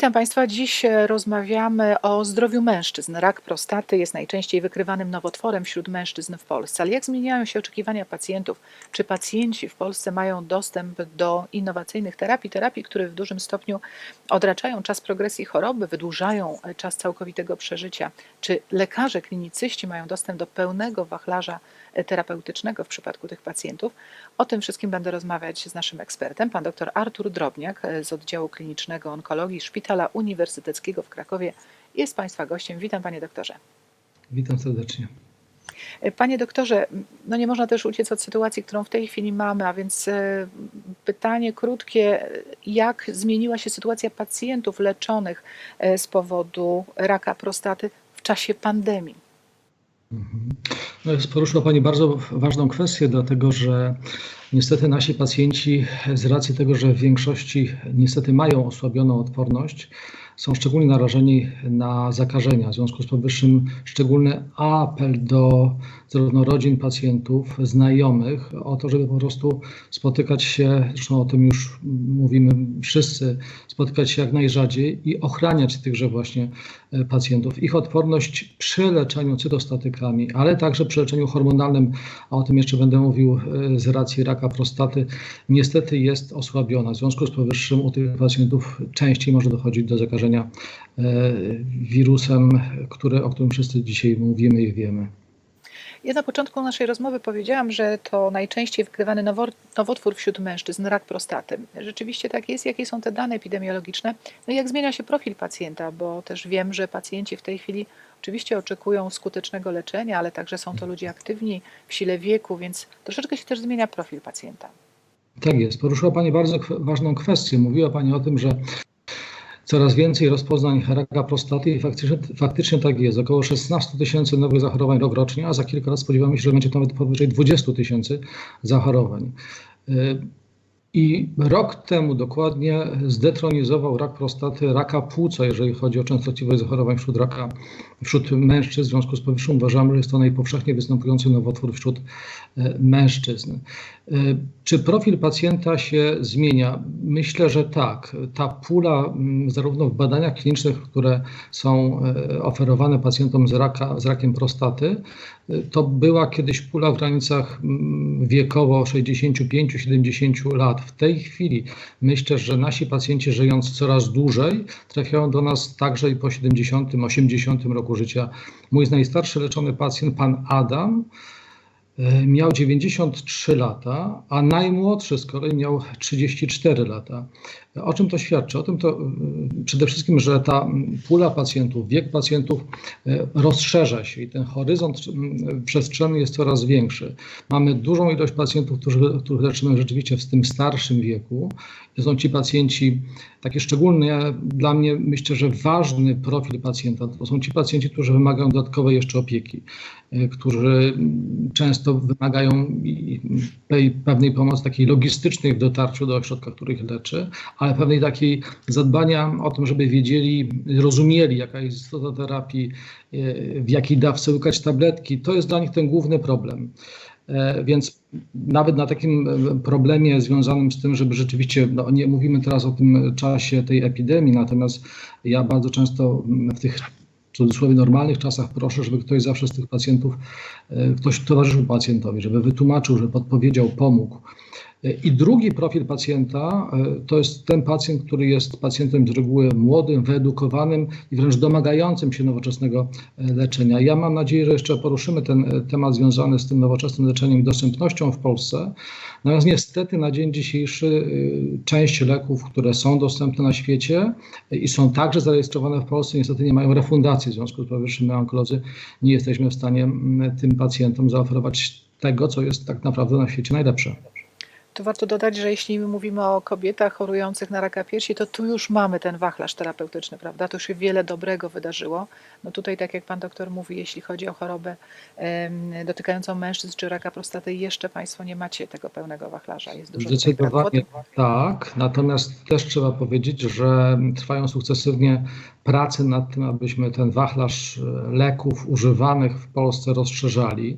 Witam Państwa. Dziś e, rozmawiamy o zdrowiu mężczyzn. Rak prostaty jest najczęściej wykrywanym nowotworem wśród mężczyzn w Polsce. Ale jak zmieniają się oczekiwania pacjentów? Czy pacjenci w Polsce mają dostęp do innowacyjnych terapii? Terapii, które w dużym stopniu odraczają czas progresji choroby, wydłużają e, czas całkowitego przeżycia. Czy lekarze klinicyści mają dostęp do pełnego wachlarza terapeutycznego w przypadku tych pacjentów? O tym wszystkim będę rozmawiać z naszym ekspertem, pan dr Artur Drobniak e, z oddziału klinicznego onkologii Szpitala Uniwersyteckiego w Krakowie. Jest Państwa gościem. Witam Panie doktorze. Witam serdecznie. E, Panie doktorze, no nie można też uciec od sytuacji, którą w tej chwili mamy, a więc e, pytanie krótkie, jak zmieniła się sytuacja pacjentów leczonych z powodu raka prostaty w czasie pandemii? No, poruszyła Pani bardzo ważną kwestię, dlatego że niestety nasi pacjenci z racji tego, że w większości niestety mają osłabioną odporność, są szczególnie narażeni na zakażenia. W związku z powyższym szczególny apel do zarówno rodzin pacjentów, znajomych o to, żeby po prostu spotykać się, zresztą o tym już mówimy wszyscy, spotykać się jak najrzadziej i ochraniać tychże właśnie pacjentów. Ich odporność przy leczeniu cytostatykami, ale także przy leczeniu hormonalnym, a o tym jeszcze będę mówił e, z racji raka prostaty, niestety jest osłabiona. W związku z powyższym u tych pacjentów częściej może dochodzić do zakażenia e, wirusem, który, o którym wszyscy dzisiaj mówimy i wiemy. Ja na początku naszej rozmowy powiedziałam, że to najczęściej wykrywany nowotwór wśród mężczyzn, rak prostaty. Rzeczywiście tak jest. Jakie są te dane epidemiologiczne? No i jak zmienia się profil pacjenta, bo też wiem, że pacjenci w tej chwili oczywiście oczekują skutecznego leczenia, ale także są to ludzie aktywni w sile wieku, więc troszeczkę się też zmienia profil pacjenta. Tak jest. Poruszyła Pani bardzo ważną kwestię. Mówiła Pani o tym, że coraz więcej rozpoznań raka prostaty i faktycznie, faktycznie tak jest. Około 16 tysięcy nowych zachorowań rok rocznie, a za kilka lat spodziewamy się, że będzie to nawet powyżej 20 tysięcy zachorowań. Y, I rok temu dokładnie zdetronizował rak prostaty raka płuca, jeżeli chodzi o częstotliwość zachorowań wśród raka wśród mężczyzn. W związku z powyższym uważamy, że jest to najpowszechniej występujący nowotwór wśród e, mężczyzn. E, Czy profil pacjenta się zmienia? Myślę, że tak. Ta pula, m, zarówno w badaniach klinicznych, które są e, oferowane pacjentom z, raka, z rakiem prostaty, to była kiedyś pula w granicach m, wiekowo 65-70 lat. W tej chwili myślę, że nasi pacjenci żyjąc coraz dłużej trafiają do nas także i po 70-80 roku życia. Mój najstarszy leczony pacjent, pan Adam, miał 93 lata, a najmłodszy z kolei miał 34 lata. O czym to świadczy? O tym to y, przede wszystkim, że ta mm, pula pacjentów, wiek pacjentów y, rozszerza się i ten horyzont mm, przestrzenny jest coraz większy. Mamy dużą ilość pacjentów, którzy, których leczymy rzeczywiście w tym starszym wieku. To są ci pacjenci, takie szczególne, dla mnie myślę, że ważny profil pacjenta. To są ci pacjenci, którzy wymagają dodatkowej jeszcze opieki, którzy mm, często wymagają tej pewnej pomocy takiej logistycznej w dotarciu do ośrodka, który ich leczy, ale pewnej takiej zadbania o tym, żeby wiedzieli, rozumieli, jaka jest istota terapii, e, w jakiej dawce łykać tabletki. To jest dla nich ten główny problem. E, Więc nawet na takim e, problemie związanym z tym, żeby rzeczywiście, no nie mówimy teraz o tym czasie tej epidemii, natomiast ja bardzo często w tych cudzysłowie normalnych czasach proszę, żeby ktoś zawsze z tych pacjentów, e, ktoś towarzyszył pacjentowi, żeby wytłumaczył, żeby podpowiedział, pomógł. I drugi profil pacjenta e, to jest ten pacjent, który jest pacjentem z reguły młodym, wyedukowanym i wręcz domagającym się nowoczesnego e, leczenia. Ja mam nadzieję, że jeszcze poruszymy ten e, temat związany z tym nowoczesnym leczeniem i dostępnością w Polsce. Natomiast niestety na dzień dzisiejszy część leków, które są dostępne na świecie i są także zarejestrowane w Polsce, niestety nie mają refundacji. W związku z powyższym my onkolodzy nie jesteśmy w stanie tym pacjentom zaoferować tego, co jest tak naprawdę na świecie najlepsze. Tu warto dodać, że jeśli mówimy o kobietach chorujących na raka piersi, to tu już mamy ten wachlarz terapeutyczny, prawda? Tu się wiele dobrego wydarzyło. No tutaj, tak jak pan doktor mówi, jeśli chodzi o chorobę dotykającą mężczyzn czy raka prostaty, jeszcze państwo nie macie tego pełnego wachlarza. Jest dużo Zdecydowanie tak. Natomiast też trzeba powiedzieć, że trwają sukcesywnie prace nad tym, abyśmy ten wachlarz e, leków używanych w Polsce rozszerzali.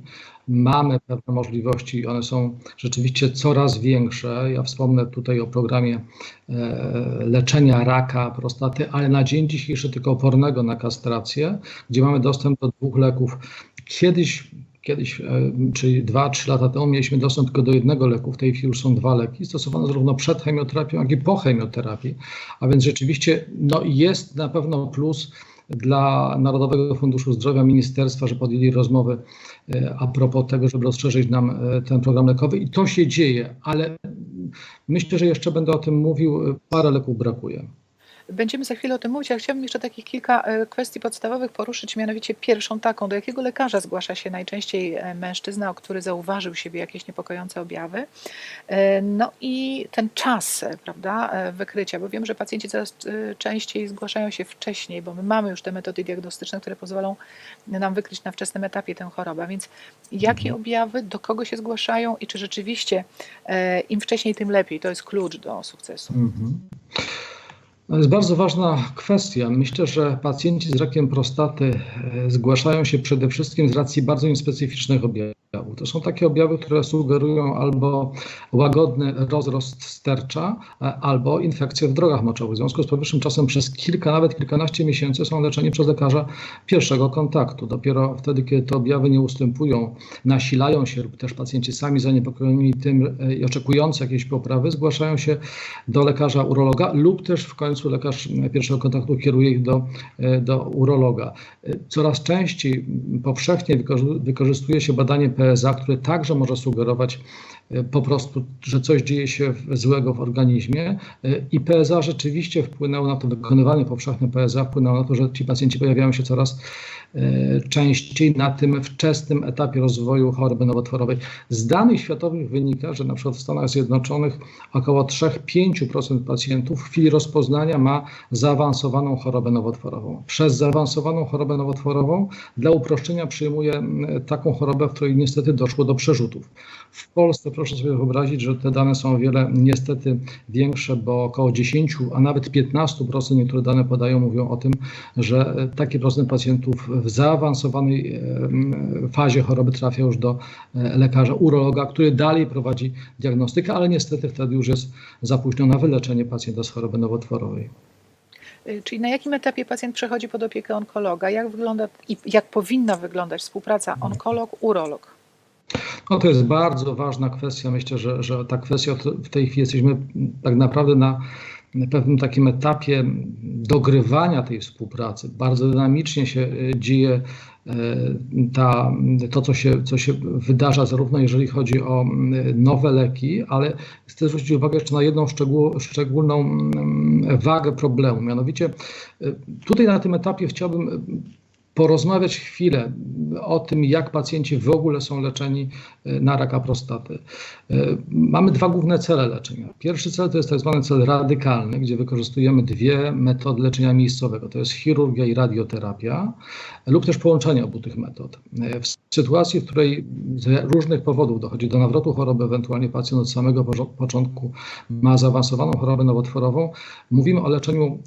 Mamy pewne możliwości, one są rzeczywiście coraz większe. Ja wspomnę tutaj o programie e, leczenia raka prostaty, ale na dzień dzisiejszy tylko opornego na kastrację, gdzie mamy dostęp do dwóch leków. Kiedyś Kiedyś, e, czyli 2-3 lata temu, mieliśmy dostęp tylko do jednego leku. W tej chwili już są dwa leki, stosowane zarówno przed chemioterapią, jak i po chemioterapii. A więc rzeczywiście no, jest na pewno plus dla Narodowego Funduszu Zdrowia, ministerstwa, że podjęli rozmowy e, a propos tego, żeby rozszerzyć nam e, ten program lekowy. I to się dzieje, ale myślę, że jeszcze będę o tym mówił. Parę leków brakuje. Będziemy za chwilę o tym mówić, ale chciałabym jeszcze takich kilka e, kwestii podstawowych poruszyć, mianowicie pierwszą taką, do jakiego lekarza zgłasza się najczęściej e, mężczyzna, który zauważył siebie jakieś niepokojące objawy. E, no i ten czas, prawda, wykrycia, bo wiem, że pacjenci coraz częściej zgłaszają się wcześniej, bo my mamy już te metody diagnostyczne, które pozwolą nam wykryć na wczesnym etapie tę chorobę. Więc jakie Mhm. objawy, do kogo się zgłaszają i czy rzeczywiście im wcześniej, tym lepiej? To jest klucz do sukcesu. Mhm. To jest bardzo ważna kwestia. Myślę, że pacjenci z rakiem prostaty e, zgłaszają się przede wszystkim z racji bardzo niespecyficznych objawów. To są takie objawy, które sugerują albo łagodny rozrost stercza, e, albo infekcje w drogach moczowych. W związku z powyższym czasem przez kilka, nawet kilkanaście miesięcy są leczeni przez lekarza pierwszego kontaktu. Dopiero wtedy, kiedy te objawy nie ustępują, nasilają się lub też pacjenci sami zaniepokojeni tym e, i oczekujący jakiejś poprawy, zgłaszają się do lekarza urologa lub też w końcu lekarz pierwszego kontaktu kieruje ich do, e, do urologa. Coraz częściej powszechnie wykorzy- wykorzystuje się badanie PSA, które także może sugerować e, po prostu, że coś dzieje się złego w organizmie. E, i PSA rzeczywiście wpłynęło na to, wykonywanie powszechne PSA wpłynęło na to, że ci pacjenci pojawiają się coraz częściej na tym wczesnym etapie rozwoju choroby nowotworowej. Z danych światowych wynika, że na przykład w Stanach Zjednoczonych około 3-5% pacjentów w chwili rozpoznania ma zaawansowaną chorobę nowotworową. Przez zaawansowaną chorobę nowotworową dla uproszczenia przyjmuje mm, taką chorobę, w której niestety doszło do przerzutów. W Polsce proszę sobie wyobrazić, że te dane są o wiele niestety większe, bo około 10, a nawet 15% niektóre dane podają, mówią o tym, że e, taki procent pacjentów w zaawansowanej e, fazie choroby trafia już do e, lekarza urologa, który dalej prowadzi diagnostykę, ale niestety wtedy już jest za późno na wyleczenie pacjenta z choroby nowotworowej. Y, Czyli na jakim etapie pacjent przechodzi pod opiekę onkologa? Jak wygląda i jak powinna wyglądać współpraca onkolog-urolog? No to jest bardzo ważna kwestia. Myślę, że, że ta kwestia w tej chwili jesteśmy tak naprawdę na pewnym takim etapie dogrywania tej współpracy. Bardzo dynamicznie się y, dzieje y, ta, to, co się, co się wydarza, zarówno jeżeli chodzi o nowe leki, ale chcę zwrócić uwagę jeszcze na jedną szczegół, szczególną wagę problemu. Mianowicie y, tutaj na tym etapie chciałbym porozmawiać chwilę o tym, jak pacjenci w ogóle są leczeni e, na raka prostaty. E, Mamy dwa główne cele leczenia. Pierwszy cel to jest tak zwany cel radykalny, gdzie wykorzystujemy dwie metody leczenia miejscowego. To jest chirurgia i radioterapia lub też połączenie obu tych metod. E, W sytuacji, w której z różnych powodów dochodzi do nawrotu choroby, ewentualnie pacjent od samego początku ma zaawansowaną chorobę nowotworową, mówimy o leczeniu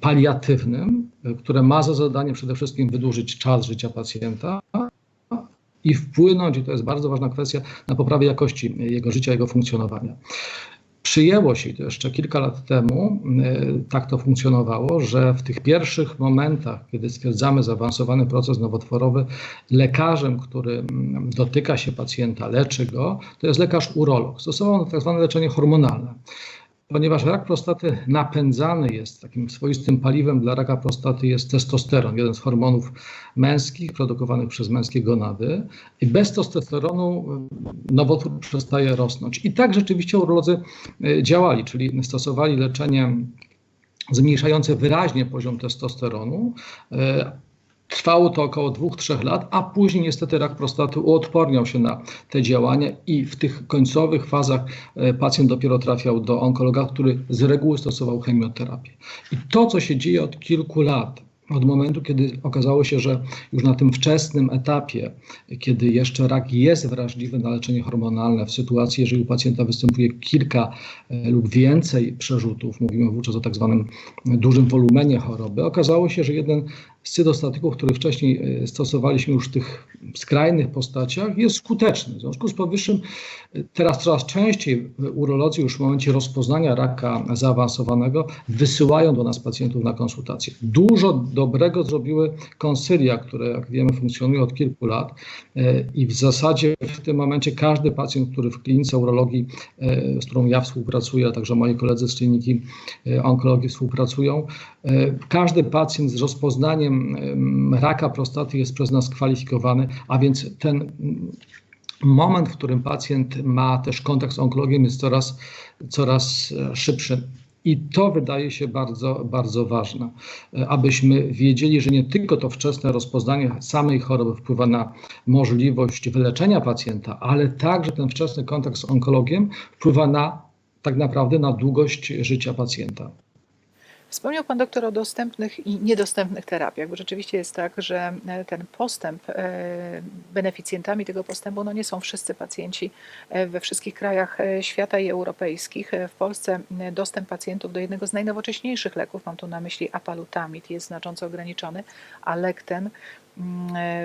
paliatywnym, które ma za zadanie przede wszystkim wydłużyć czas życia pacjenta i wpłynąć, i to jest bardzo ważna kwestia, na poprawę jakości jego życia, jego funkcjonowania. Przyjęło się, to jeszcze kilka lat temu, e, tak to funkcjonowało, że w tych pierwszych momentach, kiedy stwierdzamy zaawansowany proces nowotworowy, lekarzem, który dotyka się pacjenta, leczy go, to jest lekarz urolog. Stosował tak zwane leczenie hormonalne. Ponieważ rak prostaty napędzany jest takim swoistym paliwem dla raka prostaty jest testosteron, jeden z hormonów męskich produkowanych przez męskie gonady. I bez testosteronu y, nowotwór przestaje rosnąć. I tak rzeczywiście urolodzy y, działali, czyli stosowali leczenie zmniejszające wyraźnie poziom testosteronu. Trwało to około 2-3 lat, a później niestety rak prostaty uodporniał się na te działania i w tych końcowych fazach e, pacjent dopiero trafiał do onkologa, który z reguły stosował chemioterapię. I to, co się dzieje od kilku lat, od momentu, kiedy okazało się, że już na tym wczesnym etapie, kiedy jeszcze rak jest wrażliwy na leczenie hormonalne, w sytuacji, jeżeli u pacjenta występuje kilka e, lub więcej przerzutów, mówimy wówczas o tak zwanym dużym wolumenie choroby, okazało się, że jeden cytostatyków, które wcześniej e, stosowaliśmy już w tych skrajnych postaciach, jest skuteczny. W związku z powyższym e, teraz coraz częściej urolodzy już w momencie rozpoznania raka zaawansowanego wysyłają do nas pacjentów na konsultacje. Dużo dobrego zrobiły konsylia, które jak wiemy funkcjonują od kilku lat e, i w zasadzie w tym momencie każdy pacjent, który w klinice urologii, z którą ja współpracuję, a także moi koledzy z kliniki onkologii współpracują, każdy pacjent z rozpoznaniem raka prostaty jest przez nas kwalifikowany, a więc ten moment, w którym pacjent ma też kontakt z onkologiem jest coraz, coraz szybszy. I to wydaje się bardzo, bardzo ważne, abyśmy wiedzieli, że nie tylko to wczesne rozpoznanie samej choroby wpływa na możliwość wyleczenia pacjenta, ale także ten wczesny kontakt z onkologiem wpływa na tak naprawdę na długość życia pacjenta. Wspomniał Pan doktor o dostępnych i niedostępnych terapiach, bo rzeczywiście jest tak, że e, ten postęp, e, beneficjentami tego postępu no nie są wszyscy pacjenci e, we wszystkich krajach świata i europejskich. W Polsce dostęp pacjentów do jednego z najnowocześniejszych leków, mam tu na myśli apalutamid, jest znacząco ograniczony, a lek ten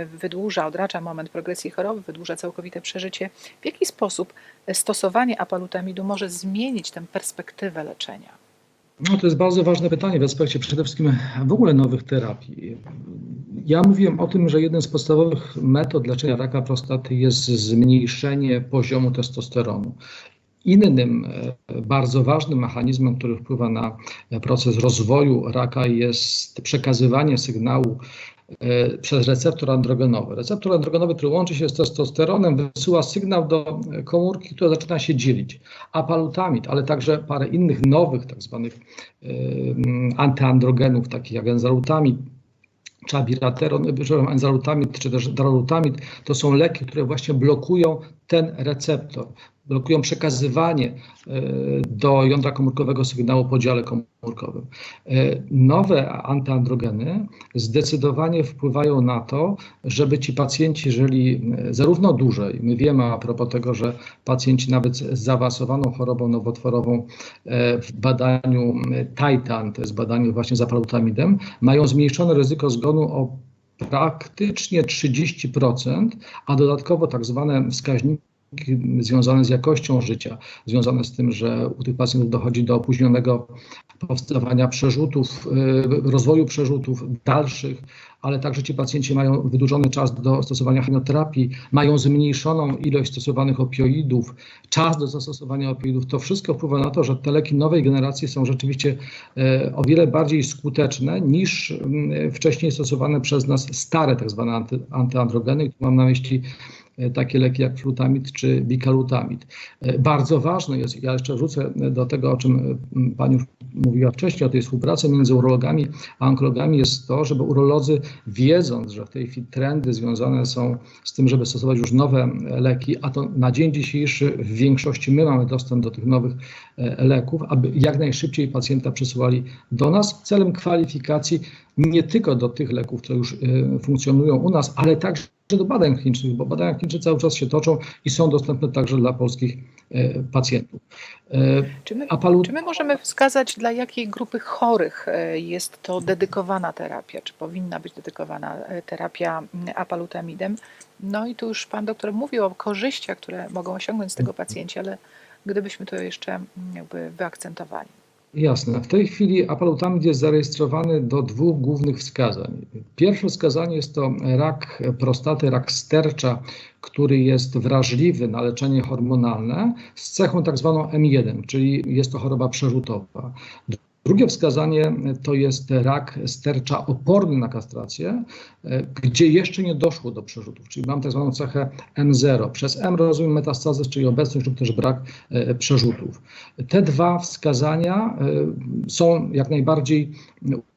wydłuża, odracza moment progresji choroby, wydłuża całkowite przeżycie. W jaki sposób stosowanie apalutamidu może zmienić tę perspektywę leczenia? No, to jest bardzo ważne pytanie w aspekcie przede wszystkim w ogóle nowych terapii. Ja mówiłem o tym, że jeden z podstawowych metod leczenia raka prostaty jest zmniejszenie poziomu testosteronu. Innym e, bardzo ważnym mechanizmem, który wpływa na proces rozwoju raka, jest przekazywanie sygnału przez receptor androgenowy. Receptor androgenowy, który łączy się z testosteronem, wysyła sygnał do komórki, która zaczyna się dzielić. Apalutamid, ale także parę innych nowych, tak zwanych e, antyandrogenów, takich jak enzalutamid, czy abirateron, enzalutamid, czy też darolutamid, to są leki, które właśnie blokują ten receptor blokują przekazywanie e, do jądra komórkowego sygnału o podziale komórkowym. E, nowe antyandrogeny zdecydowanie wpływają na to, żeby ci pacjenci żyli e, zarówno dłużej. My wiemy a propos tego, że pacjenci nawet z zaawansowaną chorobą nowotworową w badaniu TITAN, to jest badaniu właśnie za palutamidem, mają zmniejszone ryzyko zgonu o praktycznie 30%, a dodatkowo tak zwane wskaźniki związane z jakością życia, związane z tym, że u tych pacjentów dochodzi do opóźnionego powstawania przerzutów, y, rozwoju przerzutów dalszych, ale także ci pacjenci mają wydłużony czas do stosowania chemioterapii, mają zmniejszoną ilość stosowanych opioidów, czas do zastosowania opioidów. To wszystko wpływa na to, że te leki nowej generacji są rzeczywiście e, o wiele bardziej skuteczne niż mm, wcześniej stosowane przez nas stare tak zwane anty, antyandrogeny. Tu mam na myśli takie leki jak flutamid czy bikalutamid. E, bardzo ważne jest, ja jeszcze wrócę do tego, o czym e, Pani mówiła wcześniej, o tej współpracy między urologami a onkologami, jest to, żeby urolodzy wiedząc, że w tej chwili trendy związane są z tym, żeby stosować już nowe leki, a to na dzień dzisiejszy w większości my mamy dostęp do tych nowych leków, aby jak najszybciej pacjenta przesyłali do nas celem kwalifikacji nie tylko do tych leków, które już funkcjonują u nas, ale także do badań klinicznych, bo badania kliniczne cały czas się toczą i są dostępne także dla polskich e, pacjentów. E, czy my, czy my, możemy wskazać, dla jakiej grupy chorych e, jest to dedykowana terapia, czy powinna być dedykowana terapia apalutamidem? No i tu już pan doktor mówił o korzyściach, które mogą osiągnąć z tego pacjenci, ale gdybyśmy to jeszcze jakby wyakcentowali. Jasne. W tej chwili apalutamid jest zarejestrowany do dwóch głównych wskazań. Pierwsze wskazanie jest to rak prostaty, rak stercza, który jest wrażliwy na leczenie hormonalne z cechą tak zwaną M1, czyli jest to choroba przerzutowa. Drugie wskazanie to jest rak stercza oporny na kastrację, e, gdzie jeszcze nie doszło do przerzutów, czyli mam tak zwaną cechę M0. Przez M rozumiem metastazę, czyli obecność lub też brak e, przerzutów. Te dwa wskazania e, są jak najbardziej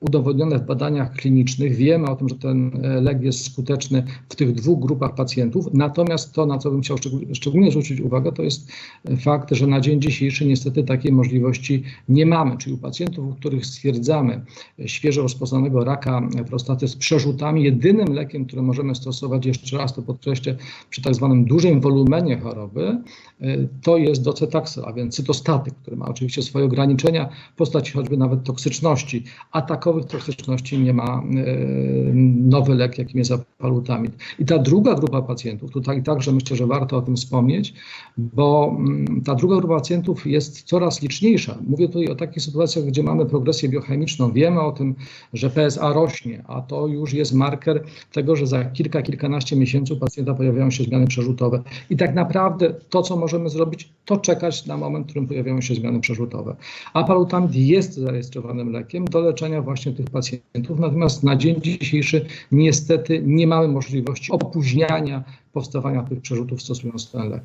udowodnione w badaniach klinicznych. Wiemy o tym, że ten lek jest skuteczny w tych dwóch grupach pacjentów. Natomiast to, na co bym chciał szczególnie zwrócić uwagę, to jest fakt, że na dzień dzisiejszy niestety takiej możliwości nie mamy, czyli u pacjentów pacjentów, u których stwierdzamy świeżo rozpoznanego raka prostaty z przerzutami, jedynym lekiem, który możemy stosować, jeszcze raz to podkreślę, przy tak zwanym dużym wolumenie choroby, y, to jest docetaxel, a więc cytostatyk, który ma oczywiście swoje ograniczenia w postaci choćby nawet toksyczności, a takowych toksyczności nie ma y, nowy lek, jakim jest apalutamid. I ta druga grupa pacjentów, tutaj także myślę, że warto o tym wspomnieć, bo mm, ta druga grupa pacjentów jest coraz liczniejsza. Mówię tutaj o takich sytuacjach, gdzie mamy progresję biochemiczną. Wiemy o tym, że PSA rośnie, a to już jest marker tego, że za kilka, kilkanaście miesięcy u pacjenta pojawiają się zmiany przerzutowe. I tak naprawdę to, co możemy zrobić, to czekać na moment, w którym pojawiają się zmiany przerzutowe. Apalutamid jest zarejestrowanym lekiem do leczenia właśnie tych pacjentów, natomiast na dzień dzisiejszy niestety nie mamy możliwości opóźniania powstawania tych przerzutów stosując ten lek.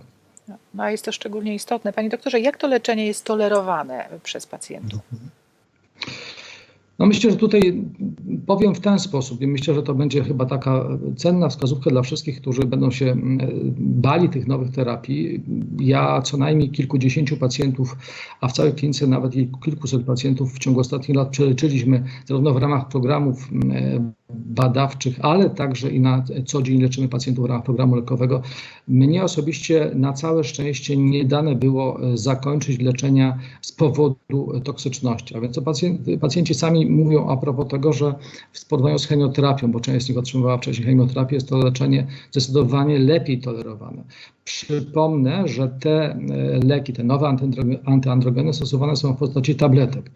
No a jest to szczególnie istotne. Panie doktorze, jak to leczenie jest tolerowane przez pacjentów? No myślę, że tutaj powiem w ten sposób i myślę, że to będzie chyba taka cenna wskazówka dla wszystkich, którzy będą się mm, bali tych nowych terapii. Ja co najmniej kilkudziesięciu pacjentów, a w całej klinice nawet kilkuset pacjentów w ciągu ostatnich lat przeleczyliśmy zarówno w ramach programów mm, badawczych, ale także i na co dzień leczymy pacjentów w ramach programu lekowego. Mnie osobiście na całe szczęście nie dane było e, zakończyć leczenia z powodu toksyczności. A więc to pacjenci sami mówią a propos tego, że w porównaniu z chemioterapią, bo część z nich otrzymywała wcześniej chemioterapię, jest to leczenie zdecydowanie lepiej tolerowane. Przypomnę, że te e, leki, te nowe antyandrogeny stosowane są w postaci tabletek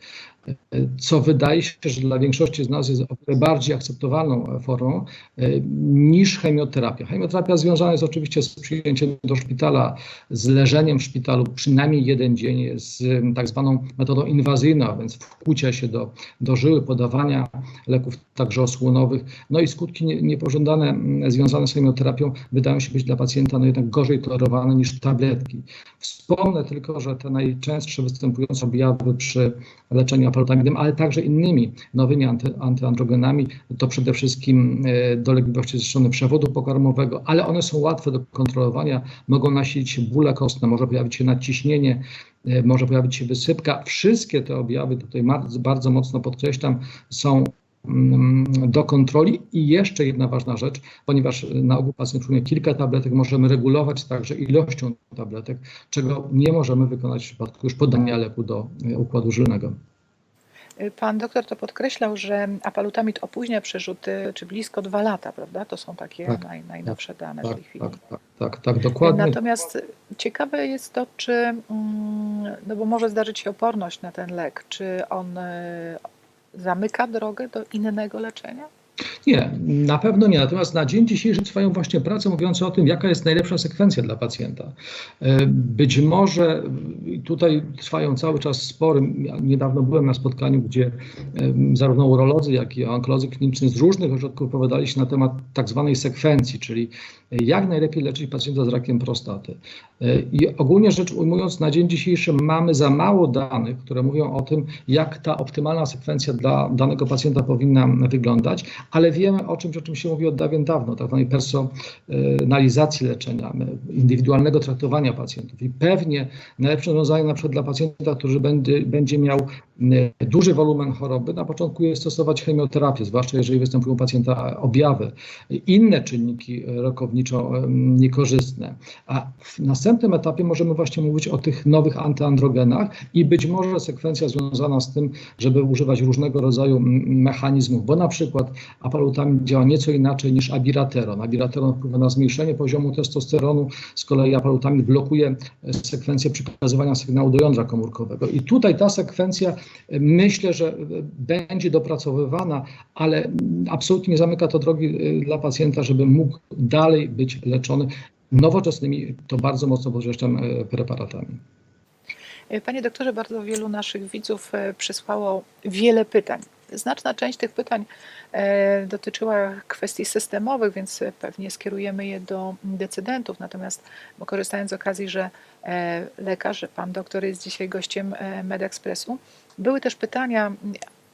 co wydaje się, że dla większości z nas jest bardziej akceptowalną formą e, niż chemioterapia. Chemioterapia związana jest oczywiście z przyjęciem do szpitala, z leżeniem w szpitalu przynajmniej jeden dzień, z tak zwaną metodą inwazyjną, a więc wkłucia się do, do żyły, podawania leków także osłonowych. No i skutki nie, niepożądane związane z chemioterapią wydają się być dla pacjenta no jednak gorzej tolerowane niż tabletki. Wspomnę tylko, że te najczęstsze występujące objawy przy leczeniu apalutamidem, ale także innymi nowymi anty, antyandrogenami, to przede wszystkim e, dolegliwości ze strony przewodu pokarmowego, ale one są łatwe do kontrolowania, mogą nasilić bóle kostne, może pojawić się nadciśnienie, e, może pojawić się wysypka. Wszystkie te objawy, tutaj bardzo, mocno podkreślam, są do kontroli. I jeszcze jedna ważna rzecz, ponieważ na ogół pacjent przyjmuje kilka tabletek, możemy regulować także ilością tabletek, czego nie możemy wykonać w przypadku już podania leku do e, układu żylnego. Pan doktor to podkreślał, że apalutamid opóźnia przerzuty, czy blisko dwa lata, prawda? To są takie Tak, naj, najnowsze dane w Tak, tej chwili. tak, tak, tak, tak, dokładnie. Natomiast ciekawe jest to, czy, mm, no bo może zdarzyć się oporność na ten lek, czy on zamyka drogę do innego leczenia? Nie, na pewno nie. Natomiast na dzień dzisiejszy trwają właśnie prace mówiące o tym, jaka jest najlepsza sekwencja dla pacjenta. E, Być może tutaj trwają cały czas spory. Ja niedawno byłem na spotkaniu, gdzie em, zarówno urolodzy, jak i onkolodzy kliniczni z różnych ośrodków opowiadali się na temat tak zwanej sekwencji, czyli jak najlepiej leczyć pacjenta z rakiem prostaty. E, I ogólnie rzecz ujmując, na dzień dzisiejszy mamy za mało danych, które mówią o tym, jak ta optymalna sekwencja dla danego pacjenta powinna wyglądać, ale wiemy o czymś, o czym się mówi od dawien dawno, tak zwanej personalizacji leczenia, indywidualnego traktowania pacjentów. I pewnie najlepsze rozwiązanie na przykład dla pacjenta, który będzie, będzie miał duży wolumen choroby, na początku jest stosować chemioterapię, zwłaszcza jeżeli występują u pacjenta objawy, inne czynniki rokowniczo em, niekorzystne. A w następnym etapie możemy właśnie mówić o tych nowych antyandrogenach i być może sekwencja związana z tym, żeby używać różnego rodzaju mechanizmów, bo na przykład apalutamid działa nieco inaczej niż abirateron. Abirateron wpływa na zmniejszenie poziomu testosteronu, z kolei apalutamid blokuje sekwencję przekazywania sygnału do jądra komórkowego. I tutaj ta sekwencja myślę, że będzie dopracowywana, ale absolutnie nie zamyka to drogi e, dla pacjenta, żeby mógł dalej być leczony nowoczesnymi, to bardzo mocno podkreślam, e, preparatami. Panie doktorze, bardzo wielu naszych widzów e, przysłało wiele pytań. Znaczna część tych pytań dotyczyła kwestii systemowych, więc pewnie skierujemy je do decydentów. Natomiast korzystając z okazji, że lekarz, pan doktor jest dzisiaj gościem MedExpressu, były też pytania,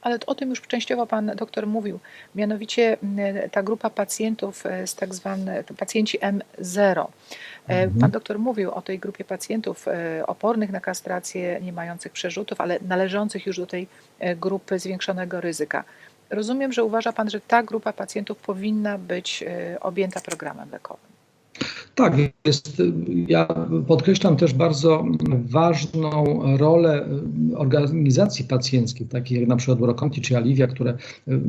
ale o tym już częściowo pan doktor mówił, mianowicie m, ta grupa pacjentów e, z tak zwane pacjenci M0. E, Mhm. Pan doktor mówił o tej grupie pacjentów e, opornych na kastrację, nie mających przerzutów, ale należących już do tej grupy zwiększonego ryzyka. Rozumiem, że uważa Pan, że ta grupa pacjentów powinna być objęta programem lekowym. Tak, jest, ja podkreślam też bardzo ważną rolę organizacji pacjenckich, takich jak na przykład Urokonti czy Aliwia, które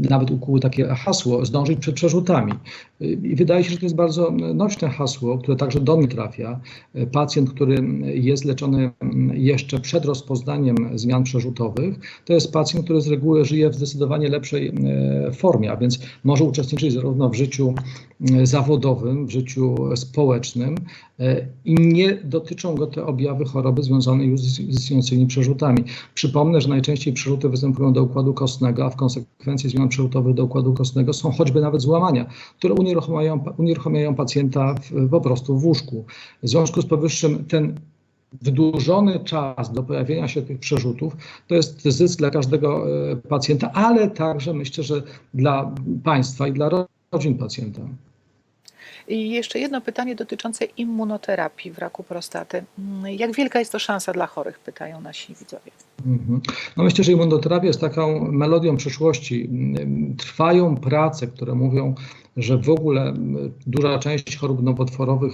nawet ukuły takie hasło zdążyć przed przerzutami. I wydaje się, że to jest bardzo nośne hasło, które także do mnie trafia. Pacjent, który jest leczony jeszcze przed rozpoznaniem zmian przerzutowych, to jest pacjent, który z reguły żyje w zdecydowanie lepszej formie, a więc może uczestniczyć zarówno w życiu zawodowym, w życiu społecznym e, i nie dotyczą go te objawy choroby związane już z istniejącymi przerzutami. Przypomnę, że najczęściej przerzuty występują do układu kostnego, a w konsekwencji zmian przerzutowych do układu kostnego są choćby nawet złamania, które unieruchamiają, unieruchamiają pacjenta w, po prostu w łóżku. W związku z powyższym ten wydłużony czas do pojawienia się tych przerzutów to jest zysk dla każdego e, pacjenta, ale także myślę, że dla państwa i dla rodzin pacjenta. I jeszcze jedno pytanie dotyczące immunoterapii w raku prostaty. Mm, Jak wielka jest to szansa dla chorych, pytają nasi widzowie. Mhm. No myślę, że immunoterapia jest taką melodią przyszłości. Mm, Trwają prace, które mówią, że w ogóle mm, duża część chorób nowotworowych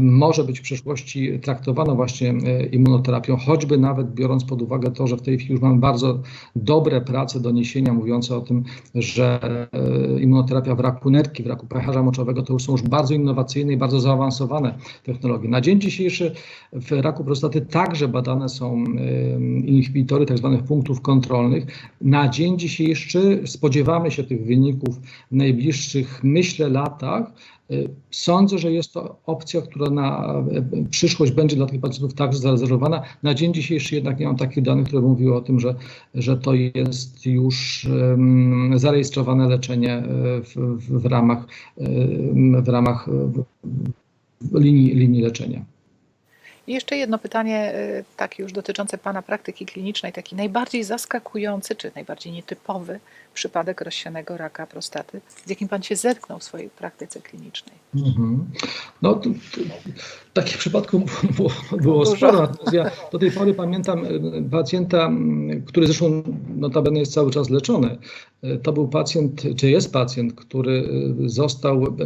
może być w przyszłości traktowana właśnie e, immunoterapią, choćby nawet biorąc pod uwagę to, że w tej chwili już mamy bardzo dobre prace, doniesienia mówiące o tym, że e, immunoterapia w raku nerki, w raku pęcherza moczowego to już są już bardzo innowacyjne i bardzo zaawansowane technologie. Na dzień dzisiejszy w raku prostaty także badane są e, inhibitory tzw. punktów kontrolnych. Na dzień dzisiejszy spodziewamy się tych wyników w najbliższych, myślę, latach. Y, Sądzę, że jest to opcja, która na y, przyszłość będzie dla tych pacjentów także zarezerwowana. Na dzień dzisiejszy jednak nie mam takich danych, które mówiły o tym, że, że to jest już zarejestrowane leczenie y, w, w, w ramach, w ramach linii, linii leczenia. I jeszcze jedno pytanie, y, takie już dotyczące Pana praktyki klinicznej, taki najbardziej zaskakujący, czy najbardziej nietypowy przypadek rozsianego raka prostaty, z jakim Pan się zetknął w swojej praktyce klinicznej. Mhm. No, to, to, takich przypadków było, było sporo. Natomiast ja do tej pory pamiętam y, pacjenta, mm, który zresztą notabene jest cały czas leczony. Y, To był pacjent, czy jest pacjent, który został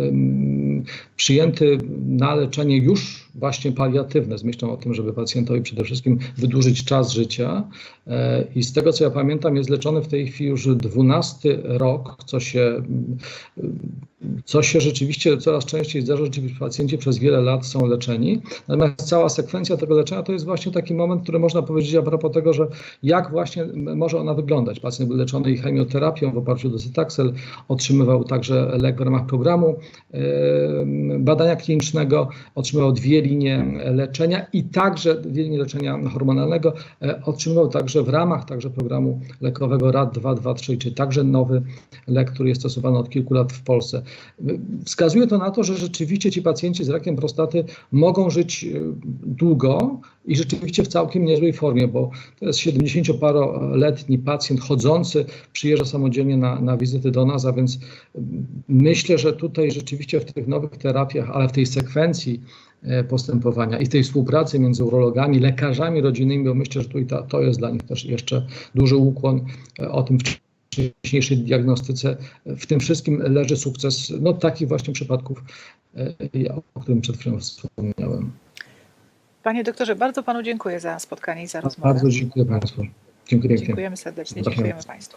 przyjęty na leczenie już właśnie paliatywne, z myślą o tym, żeby pacjentowi przede wszystkim wydłużyć czas życia. E, I z tego, co ja pamiętam, jest leczony w tej chwili już 12 rok, co się co się rzeczywiście coraz częściej zdarza, że ci pacjenci przez wiele lat są leczeni. Natomiast cała sekwencja tego leczenia to jest właśnie taki moment, który można powiedzieć a propos tego, że jak właśnie może ona wyglądać. Pacjent był leczony i chemioterapią w oparciu o docetaxel, otrzymywał także lek w ramach programu e, badania klinicznego, otrzymywał dwie linie leczenia i także dwie linie leczenia hormonalnego, e, otrzymywał także w ramach także programu lekowego RAD 223, czyli także nowy lek, który jest stosowany od kilku lat w Polsce. Wskazuje to na to, że rzeczywiście ci pacjenci z rakiem prostaty mogą żyć e, długo i rzeczywiście w całkiem niezłej formie, bo to jest 70-paroletni pacjent chodzący, przyjeżdża samodzielnie na, na wizyty do nas, a więc myślę, że tutaj rzeczywiście w tych nowych terapiach, ale w tej sekwencji e, postępowania i tej współpracy między urologami, lekarzami rodzinnymi, bo myślę, że tutaj ta, to jest dla nich też jeszcze duży ukłon e, o tym wcześniejszej diagnostyce. W tym wszystkim leży sukces no, takich właśnie przypadków, e, o którym przed chwilą wspomniałem. Panie doktorze, bardzo Panu dziękuję za spotkanie i za rozmowę. Bardzo dziękuję Państwu. Dziękuję. Dziękujemy serdecznie, dziękujemy Państwu.